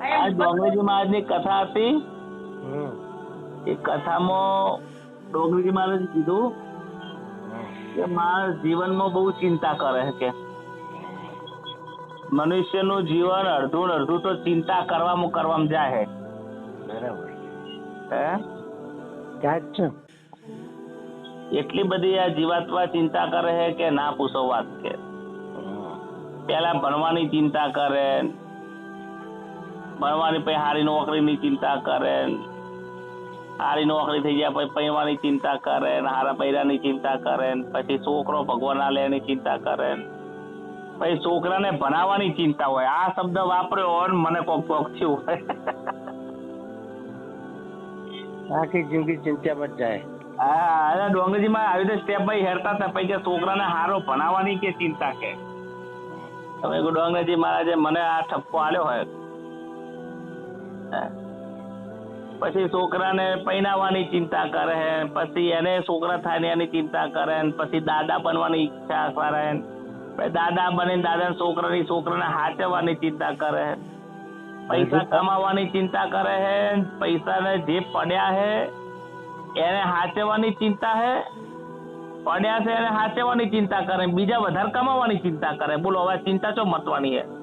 આ ડોંગરીજી મહારાજની કથા હતી. એ કથામાં ડોંગરીજી મહારાજ કીધું કે માણસ જીવનમાં બહુ ચિંતા કરે છે. કે મનુષ્યનું જીવન અડધું અડધું તો ચિંતા કરવામાં કરવામાં જાય બરાબર. એટલી બધી આ જીવાત્મા ચિંતા કરે છે કે ના પૂછો વાત કે. પેલા ભણવાની ચિંતા કરે ભણવાની પછી સારી નોકરીની ચિંતા કરે. સારી નોકરી થઈ ગયા પછી પૈવાની ચિંતા કરે હારા પૈરાની ચિંતા કરે પછી છોકરો ભગવાન આલે એની ચિંતા કરે પછી છોકરાને ભણાવવાની ચિંતા હોય. આ શબ્દ વાપર્યો હોય મને કોક કોક થયું હોય. આખી જિંદગી ચિંતામાં જાય. હા અને ડોંગરીજીમાં આવી રીતે સ્ટેપ બાય હેરતા હતા પછી છોકરાને હારો ભણાવવાની કે ચિંતા કે? તમે ડોંગરજી મહારાજે મને આ ઠપકો આલ્યો હોય. પછી છોકરાને પહેરાવાની ચિંતા કરે, પછી એને છોકરા થાય એની ચિંતા કરે, પછી દાદા બનવાની ઈચ્છા કરે. પછી દાદા બનીને દાદા છોકરાની છોકરાને હાચવવાની ચિંતા કરે. પૈસા કમાવાની ચિંતા કરે હે પૈસાને જે પડ્યા હે, એને હાચવવાની ચિંતા હે, પડ્યા છે એને હાચવવાની ચિંતા કરે, બીજા વધારે કમાવાની ચિંતા કરે. બોલો, હવે ચિંતા ચો મતવાની છે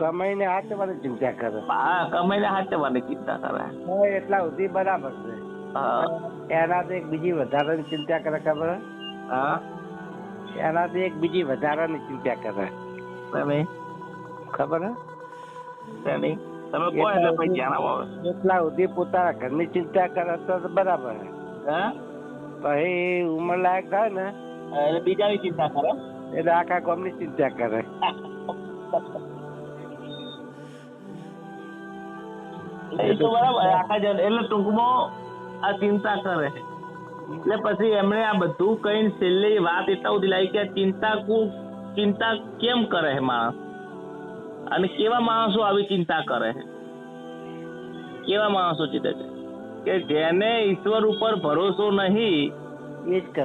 કમાઈને હાથ વાળી ચિંતા કરે. હા કમાઈને હાચવવાની ચિંતા કરે. હા એટલા સુધી બરાબર છે. એનાથી એક બીજી વધારાની ચિંતા કરે ખબર? હા. એનાથી એક બીજી વધારાની ચિંતા કરે. તમે? ખબર? તમે? કહો એટલે પછી આવે એટલા સુધી પોતાના ઘરની ચિંતા કરે તો બરાબર. હા? પછી ઉંમર લાયક થાય ને એટલે બીજાની ચિંતા કરે. એટલે આખા ગામની ચિંતા કરે. એ તો બરાબર આખા જન એટલે ટૂંકમાં આ ચિંતા કરે. એટલે પછી એમણે આ બધું કઈ છેલ્લે વાત એટલા સુધી લાવી કે ચિંતા ચિંતા કેમ કરે છે માણસ? અને કેવા માણસો આવી ચિંતા કરે છે કેવા માણસો ચિંતા છે કે જેને ઈશ્વર ઉપર ભરોસો નહીં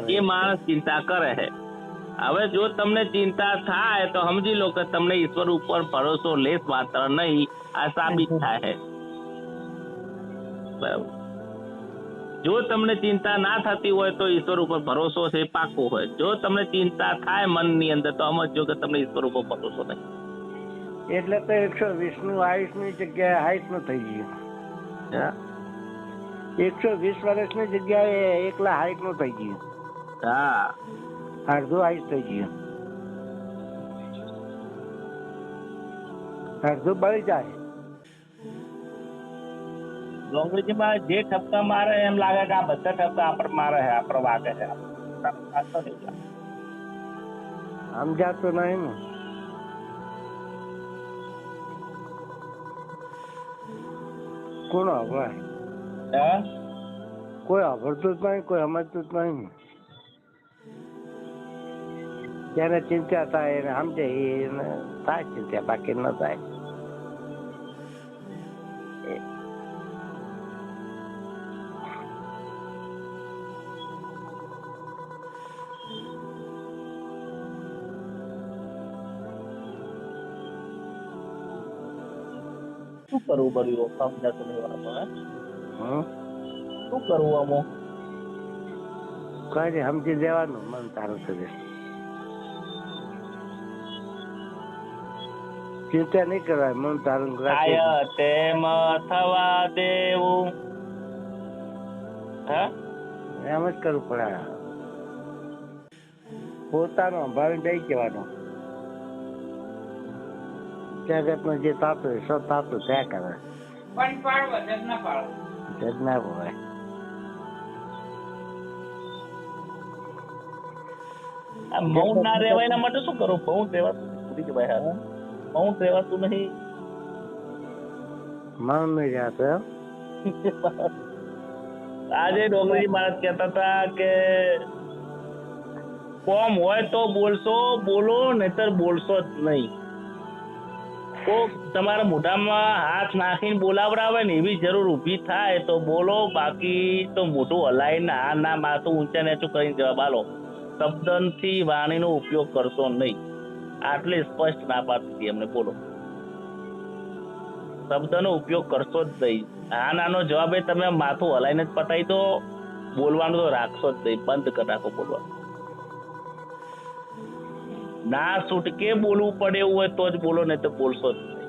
એ માણસ ચિંતા કરે છે હવે જો તમને ચિંતા થાય તો સમજી લો કે તમને ઈશ્વર ઉપર ભરોસો લેસ માત્ર નહીં આ સાબિત થાય છે જો તમને ચિંતા ના થતી હોય તો ઈશ્વર ઉપર ભરોસો છે પાકો હોય. જો તમને ચિંતા થાય મનની અંદર તો સમજો કે તમને ઈશ્વર ઉપર ભરોસો નહીં. એટલે તો એકસો વીસનું આયુષની જગ્યાએ હાઈટનું થઈ ગયું એકસો વીસ વર્ષની જગ્યાએ એકલા હાઈટનું થઈ ગયું હા. અડધું આયુષ થઈ ગયું. અડધું બળી જાય. ડોંગરીજીમાં જે ઠપકા મારે એમ લાગે કે આ બધા ઠપકા આપણે મારે છે આપણે વાગે છે સમજાતું નહીં ને. કોણ હવે હે? કોઈ અભરતું જ નહીં કોઈ સમજતું જ નહીં જેને ચિંતા થાય એને સમજે એને થાય ચિંતા બાકી ન થાય. શું કરવું પડ્યું સમજાતું નહીં હે? શું કરવું આમાં? કઈ સમજી દેવાનું મન તારું થશે ચિંતા નહીં કરવાય મન તારું કાય તેમ થવા દેવું. હે? એમ જ કરવું પડે. પોતાનો સંભાળીને બેસી જવાનું. જગતમાં જે થતું સબ થતું ત્યાં કરે. પણ પાડવા જગ ના પાડવા જગ ના હોય મૌન ના રહેવાય એના માટે શું કરો? મૌન રહેવાતું નથી કે ભાઈ હા? મૌન રહેવાતું નહીં. મૌન નહીં જાતો આજે ડોંગરી મહારાજ કહેતા હતા કે કોમ હોય તો બોલશો બોલો નહીતર બોલશો જ નહીં. કોક તમારા મોઢામાં હાથ નાખીને બોલાવડાવે ને એવી જરૂર ઊભી થાય તો બોલો. બાકી તો મોઢું હલાવીને હા ના માથું ઊંચા નેચું કરીને જવાબ આલો. શબ્દનથી વાણીનો ઉપયોગ કરશો નહીં. આટલી સ્પષ્ટ ના પાડતી એમને. બોલો. શબ્દનો ઉપયોગ કરશો જ નહીં. આ નાનો જવાબ એ તમે માથું હલાઈને જ પતાવી દો. બોલવાનું તો રાખશો જ નહીં. બંધ કરી નાખો બોલવાનું. ના છૂટકે બોલવું પડે એવું હોય તો જ બોલો ને તો બોલશો જ નહીં.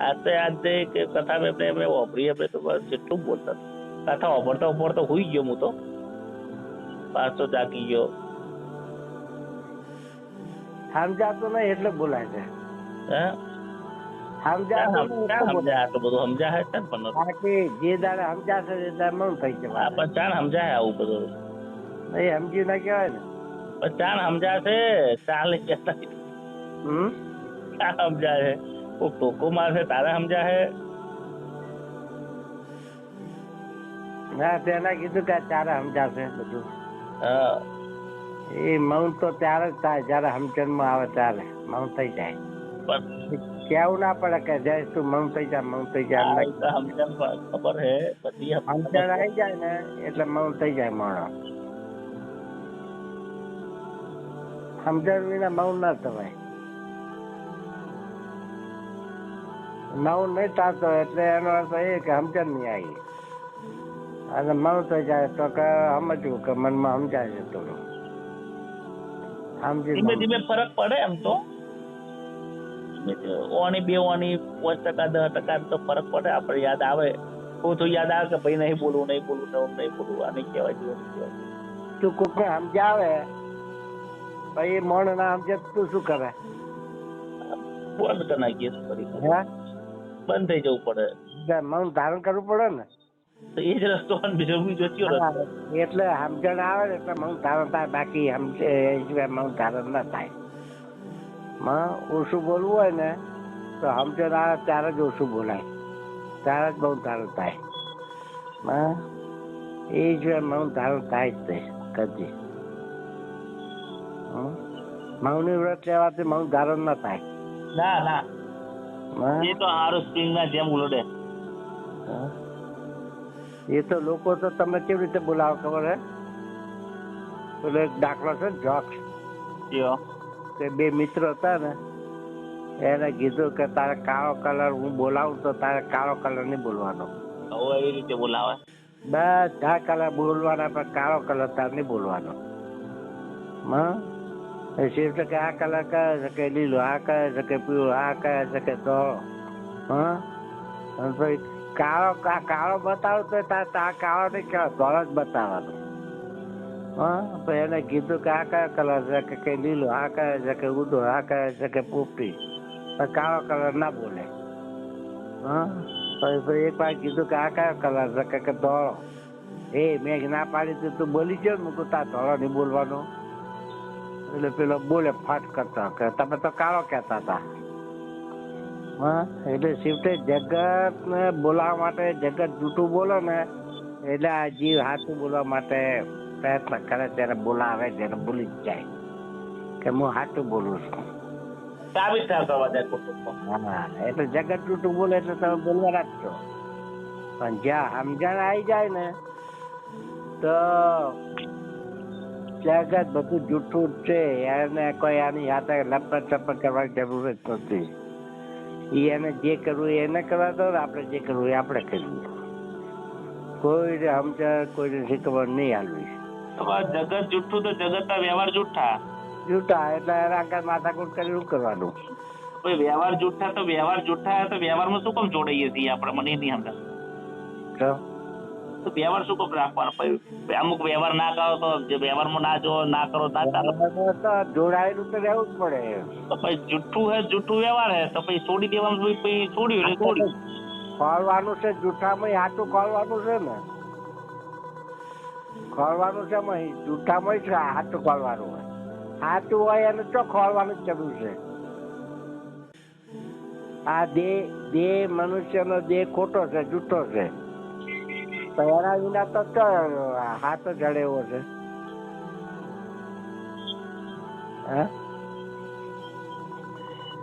આ આજે કે કથા મેં એમને વાપરી આપણે તો બસ જેટલું બોલતા. કથા વાપરતા વાપરતા હોઈ ગયો હું તો. પાછો જાગી ગયો. સમજાતો નહીં એટલે બોલાય છે. હે? સમજાય આટલું બધું સમજાય છે પણ જે દાડે સમજાશે એ દાડે મૌન થઈ આ જવાનું પણ ચાણ સમજાય આવું બધું. સમજી ના કહેવાય ને. પણ ચાણ સમજાશે ચાલ નહીં કહેતા હમ ક્યાં સમજાય કોક ટોકો મારશે તારે સમજાય ના તેના કીધું કે આ ચારે સમજાશે બધું હા એ મૌન તો ત્યારે જ થાય જયારે સમજણમાં આવે ત્યારે મૌન થઈ જાય પણ કેવું ના પડે કે જય તું મૌન થઈ જા મૌન થઈ જા આ એમ તો સમજણ પ- ખબર હે બધી સમજણ આવી જાય ને એટલે મૌન થઈ જાય માણસ સમજણ વિના મૌન ના થવાય મૌન નહીં થતો એટલે એનો અર્થ એ કે સમજણ નહીં આવી. અને મૌન થઈ જાય તો કે સમજવું કે મનમાં સમજાય છે થોડું. સમજી ધીમે ધીમે ફરક પડે એમ તો? ઓણી બે ઓણી પાંચ ટકા દસ ટકા તો ફરક પડે. આપણે યાદ આવે. થોડું તો યાદ આવે કે ભાઈ નહીં બોલવું નહીં બોલવું નવું નહીં બોલવું. આ નહીં કહેવાય. જેવું નહીં કહેવાય તું સમજાવે ના સમજે તું શું કરે? બંધ કરી નાખીએ હે? બંધ થઈ જવું પડે. મન ધારણ કરવું પડે ને? તો એ જ રસ્તો બીજો બીજો કયો રસ્તો. એટલે સમજણ આવે ને એટલે મન ધારણ થાય બાકી મન ધારણ ના થાય. માં ઓછું બોલવું હોય ને તો સમજણ આવે ત્યારે જ ઓછું બોલાય. ત્યારે જ મૌન ધારણ થાય. માં એ જ મન ધારણ થાય જ તે કદી. હમ? મૌની વ્રત લેવાથી મૌન ધારણ ના થાય. ના ના. એ તો હારું સ્પ્રિંગ ના જેમ ઉલડે. એ તો લોકો તો તમે કેવી રીતે બોલાવો ખબર હે? પેલો એક દાખલો છે જોક્સ તે કે બે મિત્ર હતા ને એને કીધું કે તારે કાળો કલર હું બોલાવું તો તારે કાળો કલર નહીં બોલવાનો. એવી રીતે બોલાવે? બધા કલર બોલવાના પણ કાળો કલર તારે નહીં બોલવાનો. હા? શિફ્ટ કે આ કલર કહે છે? કે લીલો? આ કહે છે કે પીળો? આ કહે છે કે ધોળો હા? પછી કાળો કાળો બતાવો તો આ કાળો નહીં કહેવાય ધોળો જ બતાવવાનો. હા? પછી એને કીધું કે આ કયો કલર છે? કે કે લીલો? આ કહે છે કે ઉદો આ કહે છે કે પોપટી? કાળો કલર ના બોલે. હા? પછી એક વાર કીધું કે આ કયો કલર છે? કે ધોળો. એ મેં ના પાડી તો તું બોલી ગયો ને. મૂકું તા ધોળો નહીં બોલવાનો. એટલે પેલો બોલે ફાટ કરતા કે તમે તો કાળો કહેતા હતા. હા એટલે શિફ્ટે જગત ને બોલાવવા માટે જગત જૂઠું બોલે ને એટલે આ જીવ સાચું બોલવા માટે પ્રયત્ન કરે ત્યારે બોલાવે ત્યારે ભૂલી જ જાય. કે હું સાચું બોલું છું. સાબિત હા એટલે જગત જૂઠું બોલે એટલે તમે બોલવા રાખજો. પણ જ્યાં સમજણ આવી જાય ને તો જગત બધું જૂઠું છે. એને કોઈ આની હાથે લપટ ચપટ કરવાની જરૂર જ નથી. એને જે કરવું એને કરવા દો આપણે જે કરવું એ આપણે કરીએ. કોઈને સમજણ કોઈને શીખવણ નહીં હાલવી. જગત જુઠ્ઠું તો જગતના વ્યવહાર જુઠ્ઠા જૂઠા એટલે એના આગળ માથાકૂટ કરી શું કરવાનું? કોઈ વ્યવહાર જુઠ્ઠા તો વ્યવહાર જુઠ્ઠા તો વ્યવહારમાં શું કામ જોડાઈએ છીએ આપણે? મને નહીં સમજાતું. તો વ્યવહાર શું કોક રાખવાનો અમુક વ્યવહાર ના કરો તો જે વ્યવહારમાં ના જો ના કરો ના જોડાયેલું તો રહેવું જ પડે. તો પછી જુઠ્ઠું હે જુઠ્ઠું વ્યવહાર હે તો પછી છોડી દેવાનું પછી છોડ્યું એટલે છોડ્યું. ખોલવાનું છે જૂઠામાં હાથું ખોલવાનું છે ને. ખોલવાનું છે મહી જૂઠામાં છે હાથું ખોલવાનું હોય. હાથું હોય એને તો ખોલવાનું જરૂર છે. આ દેહ દેહ મનુષ્યનો દેહ ખોટો છે જૂઠો છે. એના વિના તો હાથ જડે એવો છે.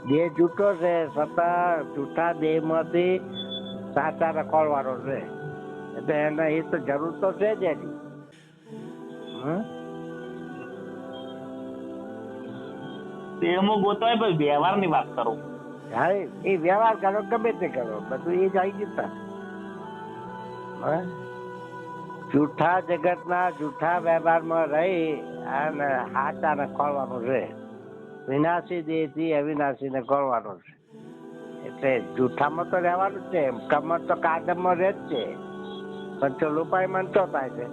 દેહ જૂઠો છે છતાં જૂઠા દેહમાંથી સાચા રખોડવાનો છે. એટલે એને એ તો જરૂર તો છે જ એની. હમ? દેહમાં ગોતવાય પછી વ્યવહારની વાત કરો. હા એ વ્યવહાર કરો ગમે તે કરો. બધું એ જ આવી ગયું હા? જૂઠા જગતના જૂઠા વ્યવહારમાં રહી અને હાચાને ખોળવાનું છે. વિનાશી દેહથી અવિનાશીને ખોલવાનું છે. એટલે જૂઠામાં તો રહેવાનું છે કમર તો કાદમમાં રહે જ છે. પણ તો લુપાઈ મનતો થાય છે.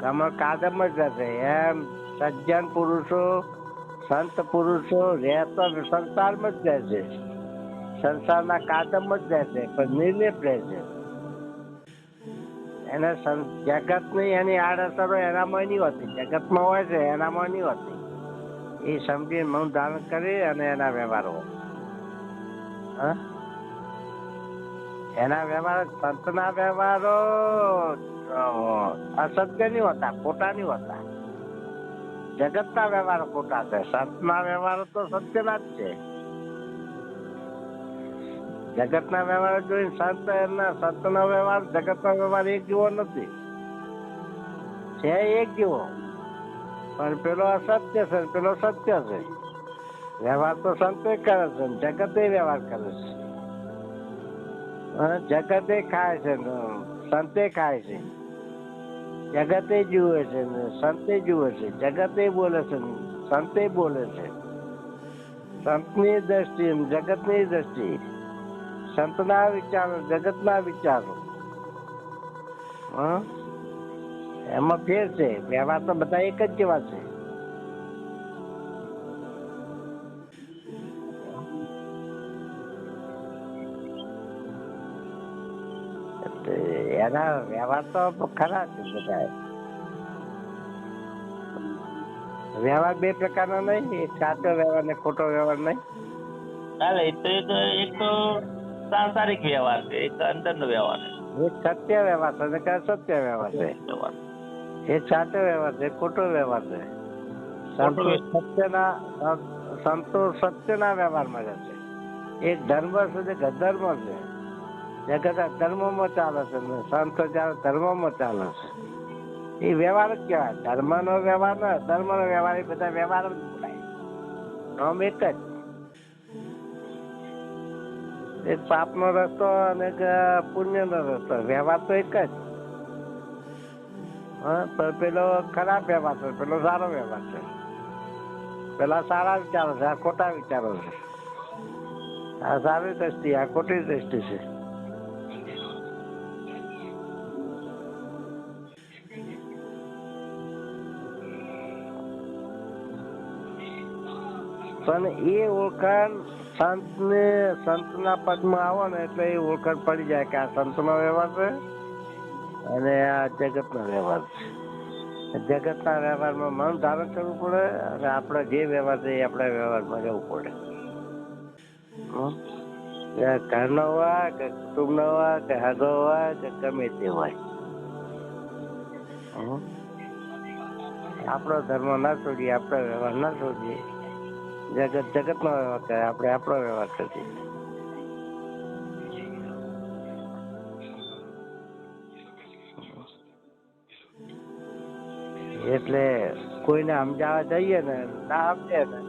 કમર કાદમ જ રહેશે. એમ સજ્જન પુરુષો, સંત પુરુષો રહેતો સંસારમાં જ રહે છે. સંસારના કાદમ જ રહેશે, પણ નિર્લેપ રહેશે. એને જગતની એની આડઅસરો એનામાં નહીં હોતી. જગતમાં હોય છે એનામાં નહીં હોતી. એ સમજીને મૌન ધારણ કરી અને એના વ્યવહારો એના વ્યવહાર, સંતના વ્યવહારો અસત્ય નહીં હોતા, ખોટા નહીં હોતા. જગતના વ્યવહારો ખોટા છે. સંતના વ્યવહારો તો સત્યના જ છે. જગતના વ્યવહાર જોઈને સંત એમના સંતનો વ્યવહાર, જગતનો વ્યવહાર એક જેવો નથી. છે એક જેવો. પણ પેલો અસત્ય છે પેલો સત્ય છે. વ્યવહાર તો સંતે કરે છે જગતે વ્યવહાર કરે છે. જગતે ખાય છે સંતે ખાય છે. જગતે જુએ છે સંતે જુએ છે. જગતે બોલે છે સંતે બોલે છે. સંતની દ્રષ્ટિ જગતની દ્રષ્ટિ. સંતના વિચારો, જગતના વિચારો? એમાં ફેર છે. વ્યવહાર તો બધા એક જ જેવા છે. એના વ્યવહાર તો ખરા છે બધા વ્યવહાર બે પ્રકારનો નહીં, સાચો વ્યવહાર ને ખોટો વ્યવહાર નહીં. એક તો સાંસારિક વ્યવહાર છે એક અંદરનો વ્યવહાર છે. એક સત્ય વ્યવહાર છે ને કે અસત્ય વ્યવહાર છે. એક સાચો વ્યવહાર છે ખોટો વ્યવહાર છે. સંતો સત્યના સંતો સત્યના વ્યવહારમાં જશે એક ધર્મ છે જે અધર્મ છે. જગત ધર્મમાં ચાલે છે સંતો જ્યારે ધર્મમાં ચાલે છે. એ વ્યવહાર જ કહેવાય. ધર્મનો વ્યવહાર ને ધર્મનો વ્યવહાર એ બધા વ્યવહાર જ બોલાય નામ એક જ. એક પાપનો રસ્તો અને પુણ્ય પુણ્યનો રસ્તો. વ્યવહાર તો એક જ. પણ પેલો ખરાબ વ્યવહાર છે, પેલો સારો વ્યવહાર છે. પેલા સારા વિચારો છે, આ ખોટા વિચારો છે. આ સારી દ્રષ્ટિ, આ ખોટી દ્રષ્ટિ છે. પણ એ ઓળખાણ સંતને, સંતના પદમાં આવો ને એટલે એ ઓળખાણ પડી જાય કે આ સંતનો વ્યવહાર છે અને આ જગતનો વ્યવહાર છે. જગતના વ્યવહારમાં મન ધારણ કરવું પડે અને આપણે જે વ્યવહાર છે એ આપણા વ્યવહારમાં રહેવું પડે. ઘરનો હોય, કે કુટુંબનો હોય, કે હગો હોય, કે ગમે તે હોય. આપણો ધર્મ ના છોડીએ, આપણો વ્યવહાર ના છોડીએ. જગત જગતનો વ્યવહાર કરે. આપણે આપણો વ્યવહાર કરીએ. એટલે કોઈને સમજાવવા જઈએ ને ના સમજે ને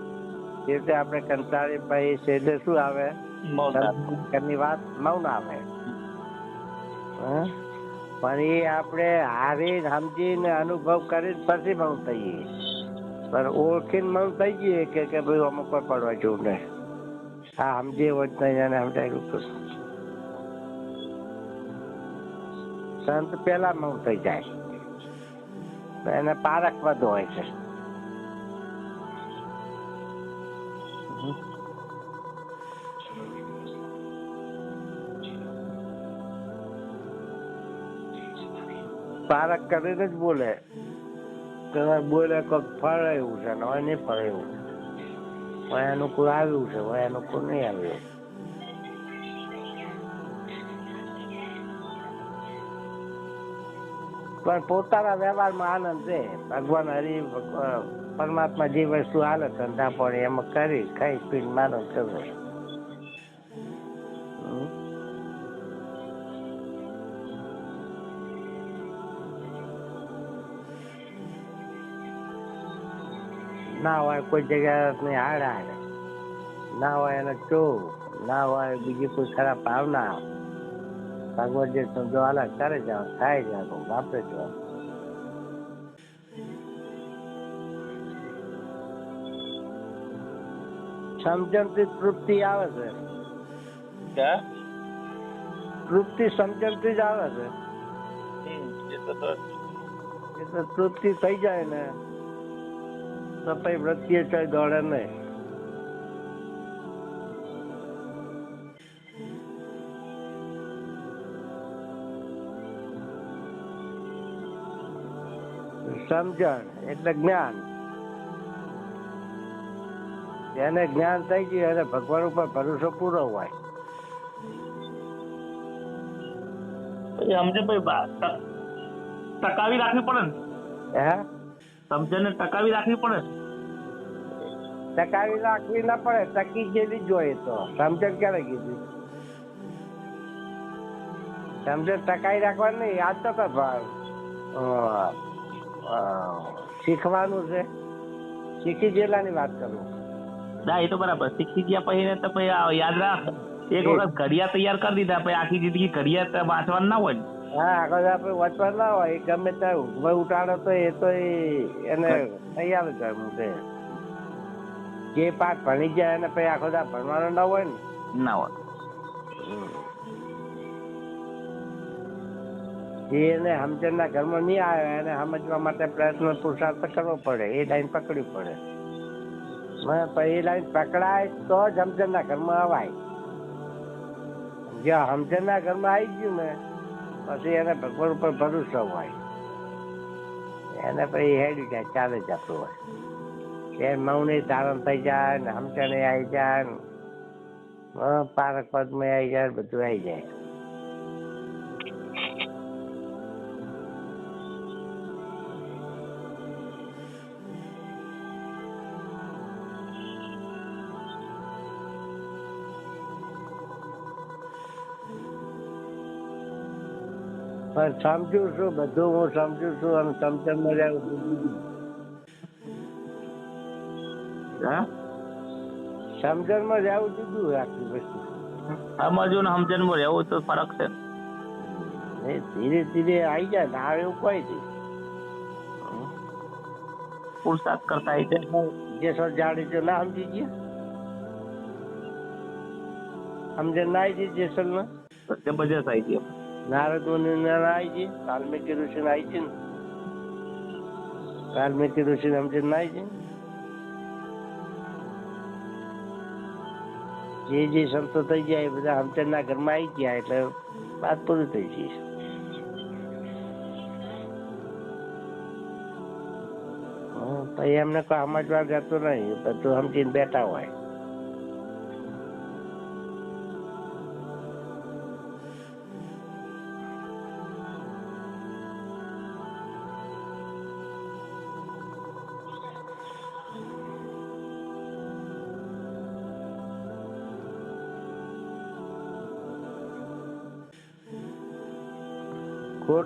એટલે આપણે કંટાળી ભાઈ છેલ્લે શું આવે? ઘરની વાત મૌન આવે. હં? પણ એ આપણે હારી સમજીને અનુભવ કરીને પછી મૌન થઈએ. પણ ઓળખીને મન થઈ જઈએ કે કે ભાઈ અમુક કોઈ પડવા જેવું નહીં. હા સમજે જ એને સમજાયું સંત પેલા મન થઈ જાય. એને પારખ વધુ હોય છે. પારક કરીને જ બોલે. કદાચ બોલે કોઈક ફળ એવું છે ને નહીં ફળ એવું હોય અનુકૂળ આવ્યું છે હોય અનુકૂળ નહીં આવ્યું. પણ પોતાના વ્યવહારમાં આનંદ છે. ભગવાન હરિ પરમાત્મા જે વસ્તુ હાલે ધંધા પણ એમાં કરી, ખાઈ પીને માનવ કરે ના હોય કોઈ જગ્યાની હાડ હાડ. ના હોય એને ચો ના હોય બીજી કોઈ ખરાબ ભાવના. ભગવત જે સમજો હાલા કરે જાઓ થાય જાવ વાપરે જાવ સમજણથી તૃપ્તિ આવે છે. તૃપ્તિ તૃપ્તિ સમજણથી જ આવે છે. એ તો તો તૃપ્તિ થઈ જાય ને. પછી વૃત્તિએ કઈ દોડે નહીં. સમજણ એટલે જ્ઞાન. જેને જ્ઞાન થઈ ગયું એને ભગવાન ઉપર ભરોસો પૂરો હોય. સમજે ભાઈ ટકાવી રાખવી પડે ને? હે? સમજણને ટકાવી રાખવી પડે? ટકાવી રાખવી ના પડે ટકી જ જોઈએ તો. સમજણ ક્યારે કીધી? સમજણ ટકાવી રાખવાની નહીં આજ તો શીખવાનું છે. શીખી ગયેલાની વાત કરું. ના એ તો બરાબર. શીખી ગયા પછી તો પછી યાદ રાખ. એક વખત ઘડિયા તૈયાર કરી દીધા પછી આખી જિંદગી ઘડિયા વાંચવાનું ના હોય. હા આગળ આપણે વચવા ના હોય ગમે ત્યાં ઊંઘમાં ઉઠાડો તો એ તો એને તૈયાર જ હોય મૂકે. જે પાઠ ભણી જાય એને પછી આખો દા ભણવાનો ના હોય ને? ના હોય. જે એને સમજણના ઘરમાં નહીં આવ્યો એને સમજવા માટે પ્રયત્ન પુરુષાર્થ કરવો પડે એ લાઈન પકડવી પડે. પછી એ લાઈન પકડાય તો જ સમજણના ઘરમાં અવાય જ્યાં સમજણના ઘરમાં આવી ગયું ને પછી એને ભગવાન ઉપર ભરોસો હોય. એને પછી હેડી જાય, ચાલે જતું હોય કે મૌની ધારણ થઈ જાય ને હમચણી આવી જાય પારક પદમાં આવી જાય બધું આવી જાય. પણ સમજુ છું બધું હું સમજુ છું અને સમજણ હા? સમજણમાં રહેવું જુદું આખી વસ્તુ સમજવું ને સમજણમાં રહેવું તો ફરક છે. એ ધીરે ધીરે આવી જાય ને આવે એવું કોઈ નહીં. પુરુષાર્થ કરતા છે જે સર જાણી છે ના સમજી ગયા? સમજણ ના આવી જઈ જેસલમાં જબરજસ્ત આવી ગયો. નારદ મુનિ જે જે સંતો થઈ ગયા એ બધા સમજણ ના ઘરમાં આવી ગયા એટલે વાત પૂરી થઈ હં, પછી એમને કોઈ સમજવા જતું નહીં બધું સમજીને બેઠા હોય.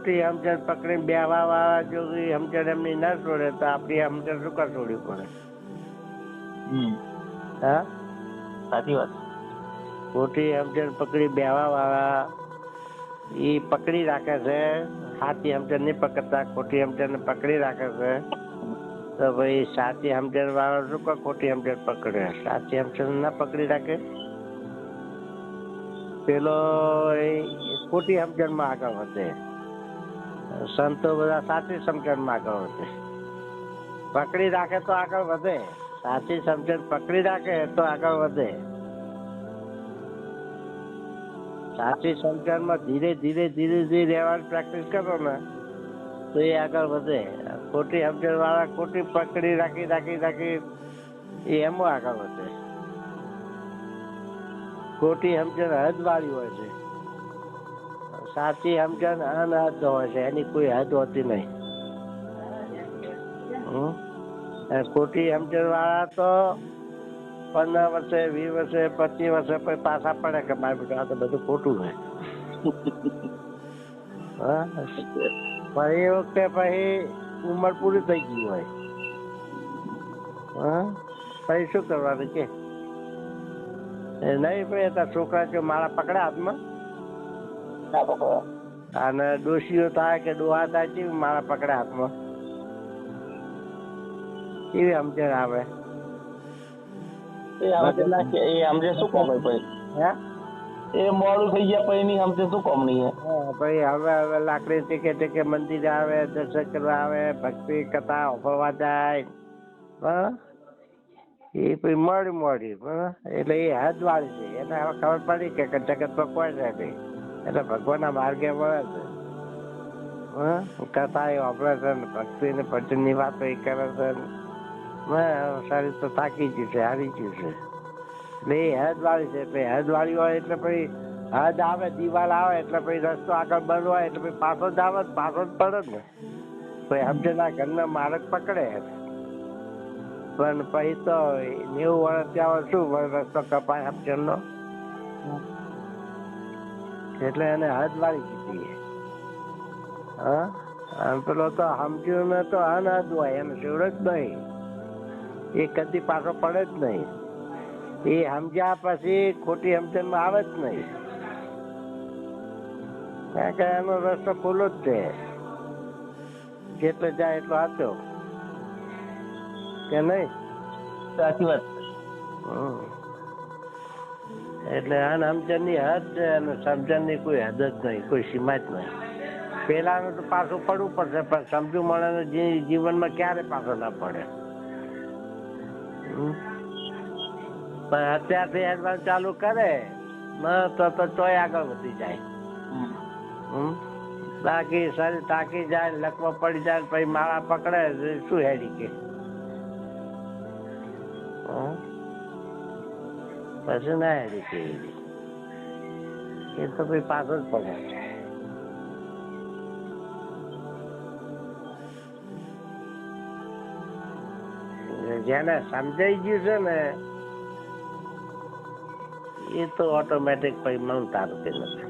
ખોટી સમજણ પકડીને બેવા વાળા જો સમજણ એમની ના છોડે તો આપણી સમજણ શું કર? છોડવી પડે હા? સાચી વાત. ખોટી સમજણ પકડી બેવા વાળા એ પકડી રાખે છે સાચી સમજણ નહીં પકડતા ખોટી સમજણ પકડી રાખે છે તો ભાઈ સાચી સમજણ વાળા શું કહે ખોટી સમજણ પકડે? સાચી સમજણ ના પકડી રાખે? પેલો એ ખોટી સમજણમાં આગળ વધે. સંતો બધા સાચી સમજણમાં આગળ વધે પકડી રાખે તો આગળ વધે. સાચી સમજણ પકડી રાખે તો આગળ વધે. સાચી સમજણમાં ધીરે ધીરે ધીરે ધીરે રહેવાની પ્રેક્ટિસ કરો ને, તો એ આગળ વધે. ખોટી સમજણ વાળા ખોટી પકડી રાખી રાખી રાખી એ એમાં આગળ વધે. ખોટી સમજણ હદ વાળી હોય છે. સાચી સમજણ અનહદ હોય છે એની કોઈ હદ હોતી નહીં. ખોટી સમજણ વાળા તો પંદર વર્ષે વીસ વર્ષે પચીસ વર્ષે પછી પાછા પડે કે મારે આ તો બધું ખોટું છે. હા? પણ એ વખતે પછી ઉંમર પૂરી થઈ ગઈ હોય. હા? પછી શું કરવાનું કે? એ નહીં ભાઈ છોકરા જો મારા પકડ્યા હાથમાં? ના પકડો. અને દોષીઓ થાય કે ડોહા થાય કેવી મારા પકડ્યા હાથમાં. કેવી સમજણ આવે? એ સમજે શું કોમ હે? એ મોડું થઈ ગયા પછી નહીં સમજે શું કોમ નહીં ભાઈ હવે હવે લાકડી ટેકે ટેકે મંદિર આવે દર્શન કરવા આવે ભક્તિ કથા ઓફરવા જાય. હા? એ પછી મોડી મોડી એટલે એ હદ વાળી છે. એને હવે ખબર પડી કે જગતમાં કોઈ નથી. એટલે ભગવાનના માર્ગે વળે છે. કથા એ વાપરે છે ને ભક્તિ ને ભજનની વાતો એ કરે છે ને. શરીર તો થાકી ગયું છે, હારી ગયું છે. એટલે એ હદ વાળી છે, એટલે હદ વાળી હોય એટલે પછી હદ આવે, દિવાલ આવે, એટલે પછી રસ્તો આગળ બંધ હોય, એટલે પછી પાછો જ આવે પાછો જ પડે ને. પછી સમજના ઘરના માર્ગ પકડે પણ પછી તો નેવું વર્ષ ત્યાં શું રસ્તો કપાય સમજણનો? એટલે એને હાથ વાળી દીધી હા? આમ પેલો તો સમજ્યું ને તો અનહદ હોય એમ સેવડ જ નહીં. એ કદી પાછો પડે જ નહીં. એ સમજ્યા પછી ખોટી સમજણમાં આવે જ નહીં. કારણ કે એનો રસ્તો ખુલ્લો જ છે. જેટલો જાય એટલો આપ્યો કે નહીં? સાચી વાત. હમ. એટલે અનસમજણની હદ છે અને સમજણની કોઈ હદ જ નહીં કોઈ સીમા જ નહીં. પેલાનું તો પાછું પડવું પડશે પણ સમજુ મળે જીવનમાં ક્યારે પાછો ના પડે. પણ અત્યારથી એડવાન્સ ચાલુ કરે તો તો તોય આગળ વધી જાય. બાકી શરીર તાકી જાય લકવા પડી જાય પછી માળા પકડે શું હેડી કે? પછી હેડી કે એ તો કોઈ પાછળ પડે જેને સમજાઈ ગયું છે ને, એ તો ઓટોમેટિક પછી મન તારતી નથી.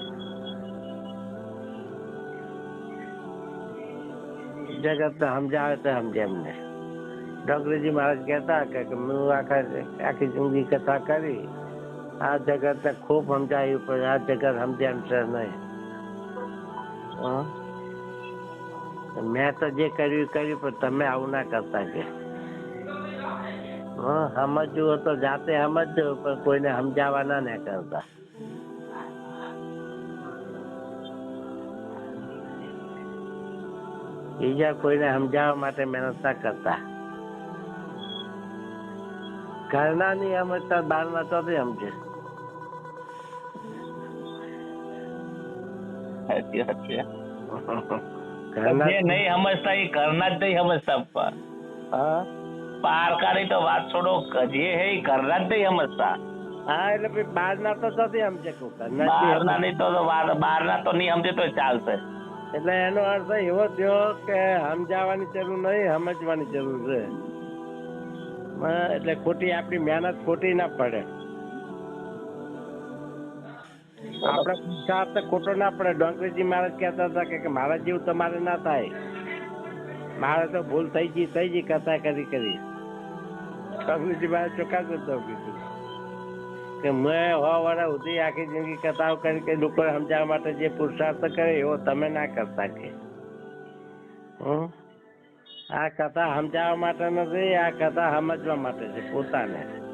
જગત ને સમજાવે તો સમજે એમને ડોંગરીજી મહારાજ કહેતા કે હું આખા આખી જિંદગી કથા કરી આ જગત ખૂબ સમજાયું પણ આ જગત સમજ્યા છે નહીં? મેં તો જે કર્યું કર્યું પણ તમે આવું ના કરતા કે. સમજવું તો જાતે સમજજો પણ કોઈને સમજાવવાના ના કરતા. બીજા કોઈને સમજાવવા માટે મહેનત ના કરતા. ઘરના ની સમજતા બહારના તો સમજે. સાચી વાત છે. જે નહીં સમજતા એ ઘરના જ નહીં સમજતા પણ પારકાની તો વાત છોડો જે હે એ ઘરના જ નહીં સમજતા. હા એટલે પછી બહારના તો નથી સમજે કોઈ ઘરના જ બી બહારના સમજે. નહીં તો બહારના તો નહીં સમજે તો ચાલશે. એટલે એનો અર્થ એવો થયો કે સમજાવવાની જરૂર નહીં સમજવાની જરૂર છે. એટલે ખોટી આપણી મહેનત ખોટી ના પડે. આપણે પુરુષાર્થ ખોટો ના પડે. ડોંગરીજી મહારાજ કહેતા હતા કે મારા જેવું તમારે ના થાય. મારે તો ભૂલ થઈ ગઈ થઈ ગઈ, કથા કરી કરી. ડોંગરીજી મહારાજ ચોખ્ખા કરતો કીધું. કે મેં હો વર્ષ સુધી આખી જિંદગી કથાઓ કરી કે લોકો સમજાવવા માટે જે પુરુષાર્થ કરે એવો તમે ના કરતા કે. હમ? આ કથા સમજાવવા માટે નથી, આ કથા સમજવા માટે છે પોતાને.